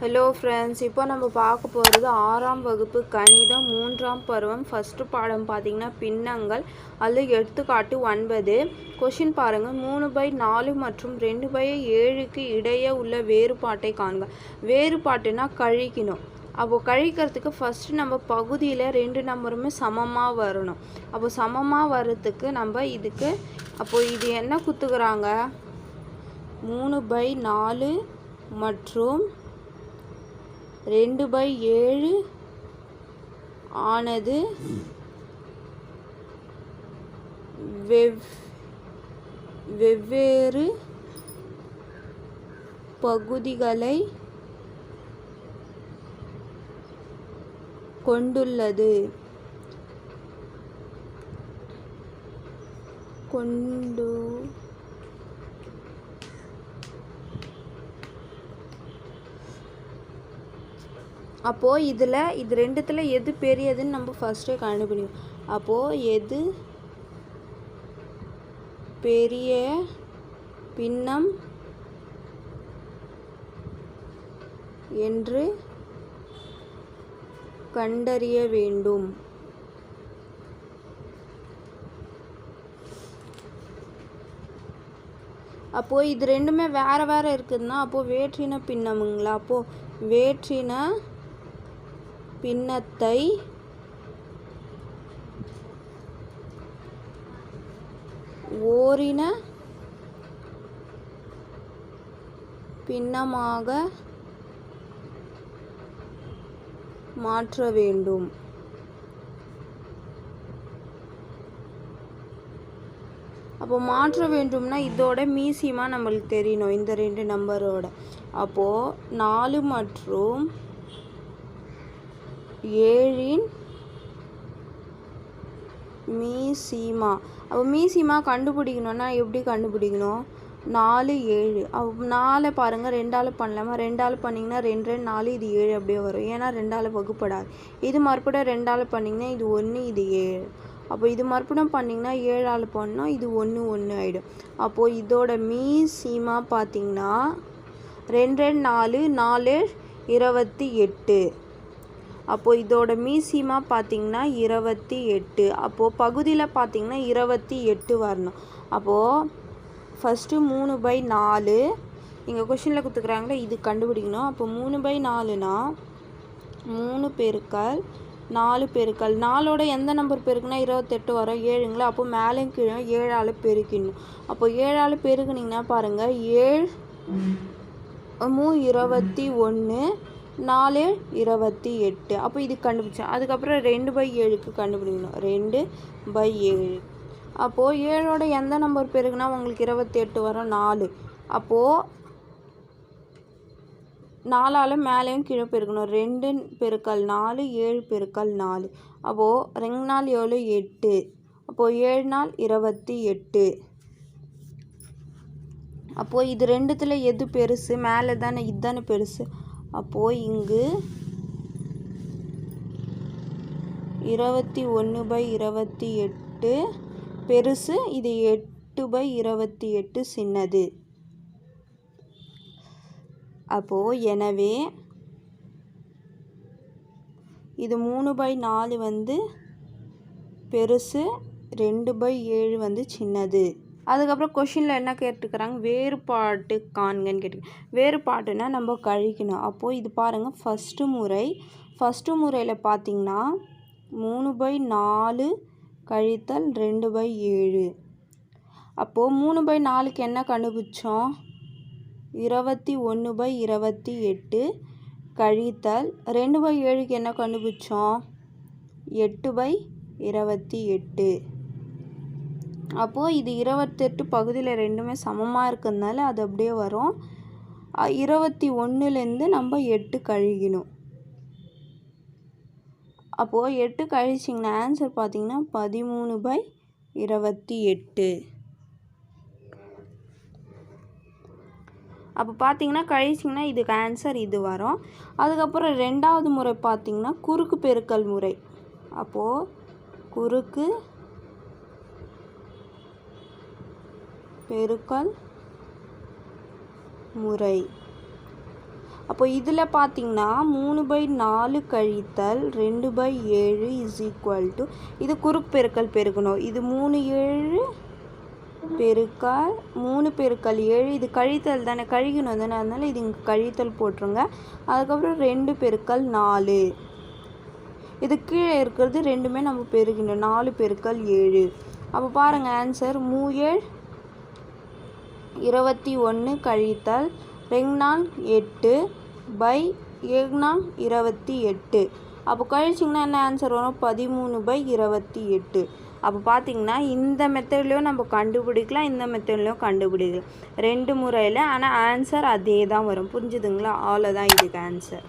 Hello friends இப்போ நம்ம பார்க்க போகிறது ஆறாம் வகுப்பு கணிதம் மூன்றாம் பருவம் ஃபஸ்ட்டு பாடம். பார்த்தீங்கன்னா பின்னங்கள் அதில் எடுத்துக்காட்டு ஒன்பது. கொஷின் பாருங்கள் மூணு பை நாலு மற்றும் ரெண்டு பை ஏழுக்கு இடையே உள்ள வேறுபாட்டை காண்க. வேறுபாட்டுனா கழிக்கணும். அப்போ கழிக்கிறதுக்கு ஃபஸ்ட்டு நம்ம பகுதியில் ரெண்டு நம்பருமே சமமாக வரணும். அப்போ சமமாக வர்றதுக்கு நம்ம இதுக்கு அப்போ இது என்ன குத்துக்கிறாங்க? மூணு பை நாலு மற்றும் ரெண்டு பை ஏழு ஆனது வெவ் வெவ்வேறு பகுதிகளை கொண்டுள்ளது. கொண்டு அப்போது இதில் இது ரெண்டுத்தில் எது பெரியதுன்னு நம்ம ஃபஸ்ட்டே கண்டுபிடிக்கும் அப்போது எது பெரிய பின்னம் என்று கண்டறிய வேண்டும். அப்போது இது ரெண்டுமே வேறு வேறு இருக்குதுன்னா அப்போது வேற்றின பின்னமுங்களா? அப்போது வேற்றின பின்னத்தை ஓரின பின்னமாக மாற்ற வேண்டும். அப்போ மாற்ற வேண்டும்னா இதோட மீசியமாக நம்மளுக்கு தெரியணும் இந்த ரெண்டு நம்பரோட அப்போது நாலு மற்றும் ஏழின் மீசிமா. அப்போ மீசிமா கண்டுபிடிக்கணும்னா எப்படி கண்டுபிடிக்கணும்? நாலு ஏழு. அப்போ நாலு பாருங்கள் ரெண்டால் பண்ணலாமா? ரெண்டால் பண்ணிங்கன்னா ரெண்டு ரெண்டு நாலு இது ஏழு அப்படியே வரும். ஏன்னா ரெண்டால் வகுப்படாது. இது மறுபடியும் ரெண்டால் பண்ணிங்கன்னா இது ஒன்று இது ஏழு. அப்போ இது மறுபடியும் பண்ணிங்கன்னா ஏழால் பண்ணோம் இது ஒன்று ஒன்று ஆகிடும் அப்போது இதோட மீசிமா பார்த்திங்கன்னா ரெண்டு ரெண்டு நாலு நாலு இருபத்தி எட்டு. அப்போது இதோட மீசிமா பார்த்தீங்கன்னா இருபத்தி எட்டு. அப்போது பகுதியில் பார்த்தீங்கன்னா இருபத்தி எட்டு வரணும். அப்போது ஃபஸ்ட்டு மூணு பை நாலு. இங்கே கொஷினில் கொடுத்துக்குறாங்களே இது கண்டுபிடிக்கணும். அப்போ மூணு பை நாலுனா மூணு பெருக்கள் நாலு பெருக்கள் நாலோட எந்த நம்பர் பெருக்குனா இருபத்தெட்டு வரும். ஏழுங்களா? அப்போ மேலேயும் கீழே ஏழால் பெருக்கிடணும். அப்போ ஏழால் பெருக்குனிங்கன்னா பாருங்கள் ஏழு மூ இருபத்தி ஒன்று நாலு இருபத்தி எட்டு. அப்போ இது கண்டுபிடிச்சேன் அதுக்கப்புறம் ரெண்டு பை ஏழுக்கு கண்டுபிடிக்கணும். ரெண்டு பை ஏழு. அப்போது ஏழோட எந்த நம்பர் பெருகுனா உங்களுக்கு இருபத்தி எட்டு வரும். நாலு. அப்போது நாலால் மேலேயும் கீழே பெருக்கணும் ரெண்டு பெருக்கல் நாலு ஏழு பெருக்கல் நாலு. அப்போது ரெண்டு நாள் ஏழு எட்டு. அப்போது ஏழு நாள் இருபத்தி எட்டு. அப்போது இது ரெண்டுத்தில் எது பெருசு? மேலே தானே இதுதானே பெருசு. அப்போது இங்கு இருபத்தி ஒன்று பை இருபத்தி எட்டு பெருசு இது எட்டு பை இருபத்தி எட்டு சின்னது. அப்போது எனவே இது மூணு பை நாலு வந்து பெருசு ரெண்டு பை ஏழு வந்து சின்னது. அதுக்கப்புறம் கொஷினில் என்ன கேட்டுக்கிறாங்க வேறுபாட்டு காண்கன்னு கேட்டு வேறுபாட்டுனா நம்ம கழிக்கணும். அப்போது இது பாருங்கள் ஃபஸ்ட்டு முறை ஃபஸ்ட்டு முறையில் பார்த்திங்கன்னா மூணு பை நாலு கழித்தல் ரெண்டு பை ஏழு. அப்போது மூணு பை நாலுக்கு என்ன கண்டுபிடிச்சோம்? இருபத்தி ஒன்று பை இருபத்தி எட்டு கழித்தல் ரெண்டு பை ஏழுக்கு என்ன கண்டுபிடிச்சோம்? எட்டு பை இருபத்தி எட்டு. அப்போது இது இருபத்தெட்டு பகுதியில் ரெண்டுமே சமமாக இருக்கிறதுனால அது அப்படியே வரும். இருபத்தி ஒன்றுலேருந்து நம்ம எட்டு கழிக்கணும் அப்போது எட்டு கழிச்சிங்கன்னா ஆன்சர் பார்த்திங்கன்னா பதிமூணு பை இருபத்தி எட்டு அப்போ பார்த்தீங்கன்னா கழிச்சிங்கன்னா இதுக்கு ஆன்சர் இது வரும். அதுக்கப்புறம் ரெண்டாவது முறை பார்த்திங்கன்னா குறுக்கு பெருக்கல் முறை. அப்போது குறுக்கு பெருக்கல் முறை. அப்போ இதில் பார்த்தீங்கன்னா மூணு பை நாலு கழித்தல் ரெண்டு பை ஏழு இஸ் ஈக்குவல் டு இது குறுக்கு பெருக்கல் பெருக்கணும். இது மூணு ஏழு பெருக்கல் மூணு பெருக்கல் ஏழு இது கழித்தல் தானே கழிக்கணும் தானே. அதனால் இது இங்கே கழித்தல் போட்டுருங்க. அதுக்கப்புறம் ரெண்டு பெருக்கல் நாலு. இது கீழே இருக்கிறது ரெண்டுமே நம்ம பெருகணும் நாலு பெருக்கல் ஏழு. அப்போ பாருங்கள் ஆன்சர் மூஏழ் இருபத்தி ஒன்று கழித்தல் ரெங்னாங் எட்டு பை ஏக்னாங் இருபத்தி எட்டு. அப்போ கழிச்சிங்கன்னா என்ன ஆன்சர் வரும்? பதிமூணு பை இருபத்தி எட்டு. அப்போ பார்த்தீங்கன்னா இந்த மெத்தட்லேயும் நம்ம கண்டுபிடிக்கலாம் இந்த மெத்தட்லேயும் கண்டுபிடிக்கலாம். ரெண்டு முறையில் ஆனால் ஆன்சர் அதே தான் வரும். புரிஞ்சுதுங்களா? அவ்வளோதான் இதுக்கு ஆன்சர்